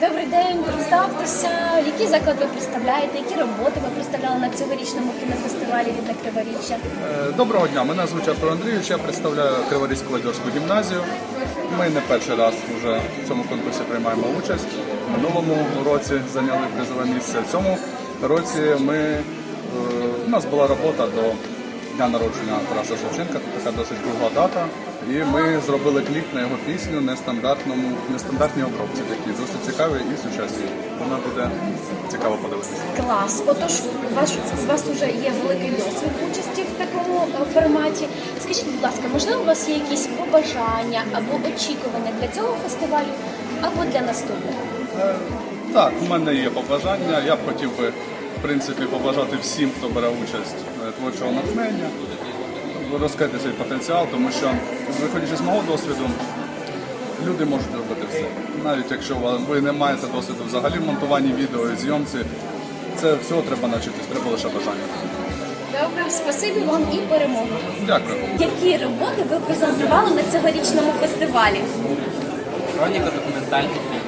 Добрий день, представтеся, який заклад ви представляєте, які роботи ви представляли на цьогорічному кінофестивалі від Криворіччя? Е, Доброго дня, мене звуть Артур Андрійович, я представляю Криворізьку ладьорську гімназію. Ми не перший раз вже в цьому конкурсі приймаємо участь. В минулому році зайняли призове місце. В цьому році ми, е, у нас була робота до дня народження Тараса Шевченка, така досить кругла дата. І ми зробили кліп на його пісню нестандартному, нестандартній обробці, такі досить цікаві і сучасні. Вона буде цікаво подивитися. Клас. Отож, у вас, у вас вже є великий досвід участі в такому е, форматі. Скажіть, будь ласка, можливо, у вас є якісь побажання або очікування для цього фестивалю, або для наступного? Е, Так, у мене є побажання. Я б хотів би, в принципі, побажати всім, хто бере участь е, творчого натхнення, розкрити свій потенціал, тому що, виходячи з мого досвіду, люди можуть робити все. Навіть якщо ви- не маєте досвіду взагалі в монтуванні відео і зйомці, це всього треба навчитись, треба лише бажання. Добре, спасибі вам і перемоги. Дякую. Які роботи ви презентували на цьогорічному фестивалі? Хроніка документальний фільм.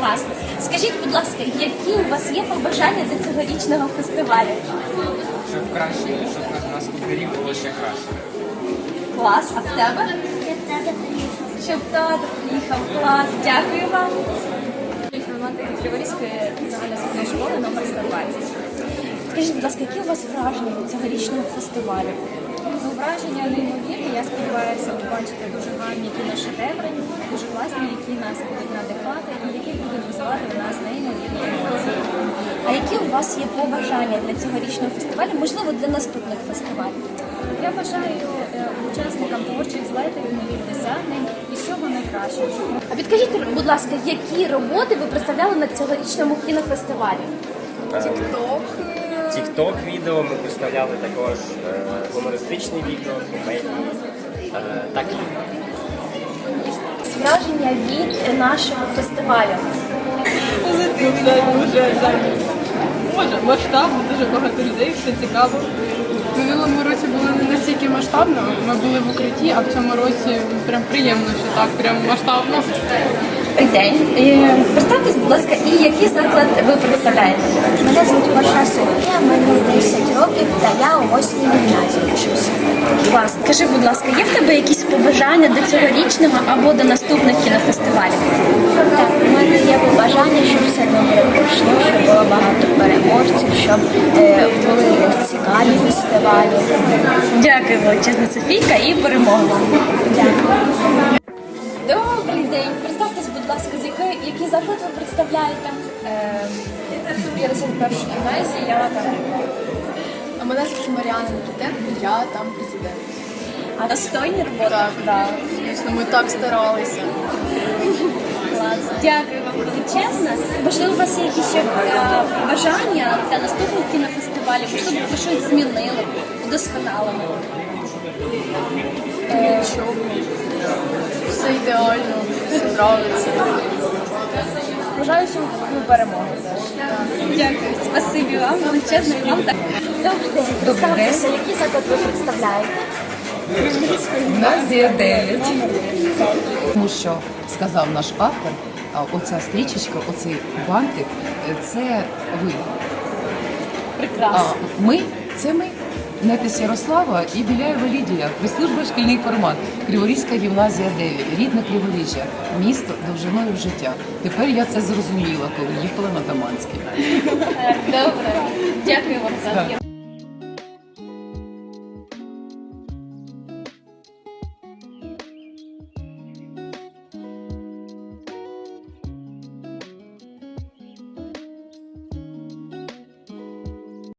Класно. Скажіть, будь ласка, які у вас є побажання до цьогорічного фестивалю? Щоб краще, щоб на наступний рік було ще краще. Клас, а в тебе? Щоб тато приїхав. Клас, дякую вам. Інформатики Криворізької загальноосвітньої школи номер 120. Скажіть, будь ласка, які у вас враження від цьогорічного фестивалю? Ну, враження неймовірні. Я сподіваюся побачити дуже гарні кіношедеври, дуже класні, які нас будуть надихати і які будуть визивати в нас неймовірні які у вас є побажання для цьогорічного фестивалю, можливо, для наступних фестивалів? Я бажаю е, учасникам творчих злетів, нових досягнень і всього найкращого. А підкажіть, будь ласка, які роботи ви представляли на цьогорічному кінофестивалі? Тікток Тікток відео ми представляли також е, гумористичне відео, комедії е, та кліп. Враження від нашого фестивалю. Це дуже може масштабно, дуже багато людей, все цікаво. В минулому році було не настільки масштабно. Ми були в укритті, а в цьому році прям приємно, що так, прям масштабно. Добрий день. Е, Представтесь, будь ласка, і який заклад ви представляєте? Мене звуть Паша Софія, мені 10 років, та я у 8 гімназії вчуся. Клас. Скажи, будь ласка, є в тебе якісь побажання до цьогорічного або до наступних кінофестивалів? Так, є побажання, щоб все добре пройшло, щоб було багато переможців, щоб е, були цікаві фестивалі. Дякую, величезна Софійка, і перемоги. Дякую. Добрий день. Представтесь, будь ласка, з якої який заклад ви представляєте? В 51 гімназії я там. А мене звуть Маріана Никітенко, я там президент. А достойні роботи? Так, так. Звісно, ми так старалися. Клас. Дякую величезно. Можливо, у вас є якісь ще е, бажання для наступних кінофестивалів? Можливо, ви щось змінили, вдосконалили? Нічого. Все ідеально, все нравиться. Бажаю всім перемоги. Дякую. Спасибі вам, величезно і вам. так. Добрий день. Який заклад ви представляєте? Гімназія 9. Тому що сказав наш автор, оця стрічечка, оцей бантик, це ви. А Прекрасно. ми це ми. Нетес Ярослава і Біляєва Лідія, прес-служба шкільний формат, Криворізька гімназія 9, рідне Криворіжжя, місто довжиною в життя. Тепер я це зрозуміла, коли їхала на Даманський. Добре. Дякую вам за.